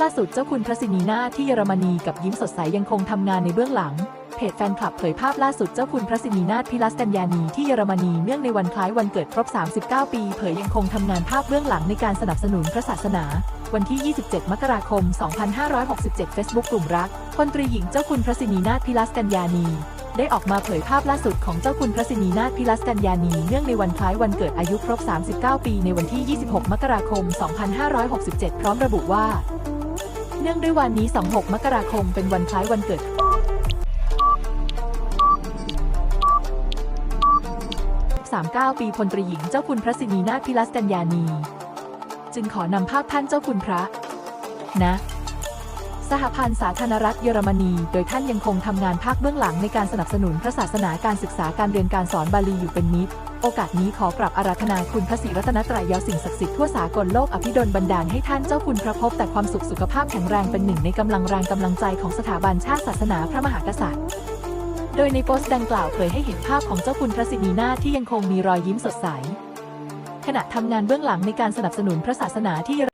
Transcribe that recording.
ล่าสุดเจ้าคุณพระสินีนาถที่เยอรมนีกับยิ้มสดใสยังคงทำงานในเบื้องหลัง เพจแฟนคลับเผยภาพล่าสุดเจ้าคุณพระสินีนาถพิรัสกัญญานีที่เยอรมนีเนื่องในวันคล้ายวันเกิดครบ 39 ปี เผยยังคงทำงานภาพเบื้องหลังในการสนับสนุนพระศาสนา วันที่ 27 มกราคม 2567 Facebook กลุ่มรักพลตรีหญิงเจ้าคุณพระสินีนาถพิรัสกัญญานีได้ออกมาเผยภาพล่าสุดของเจ้าคุณพระสินีนาถพิรัสกัญญานีเนื่องในวันคล้ายวันเกิดอายุครบ 39 ปี ในวันที่ 26 มกราคม 2567 พร้อมระบุว่า เนื่องด้วยวันนี้ 26 มกราคม เป็นวันคล้ายวันเกิด39 ปีพลตรีหญิงเจ้าคุณพระสินีนาถพิลัสกัญญานี จึงขอนำภาพท่านเจ้าคุณพระ นะ สหพันธ์สาธารณรัฐเยอรมนี โดยท่านยังคงทำงานภาคเบื้องหลังในการสนับสนุนพระศาสนาการศึกษาการเรียนการสอนบาลีอยู่เป็นนิด โอกาสนี้ขอกราบอาราธนาคุณพระศรีรัตนตรัยยาสิ่งศักดิ์สิทธิ์ทั่วสากลโลกอภิดลบันดาลให้ท่านเจ้าคุณพระพบแต่ความสุขสุขภาพแข็งแรงเป็นหนึ่งในกำลังแรงกำลังใจของสถาบันชาติศาสนาพระมหากษัตริย์ โดยในโพสต์ดังกล่าวเผยให้เห็นภาพของเจ้าคุณพระสินีนาที่ยังคงมีรอยยิ้มสดใสขณะทำงานเบื้องหลังในการสนับสนุนพระศาสนาที่เยอร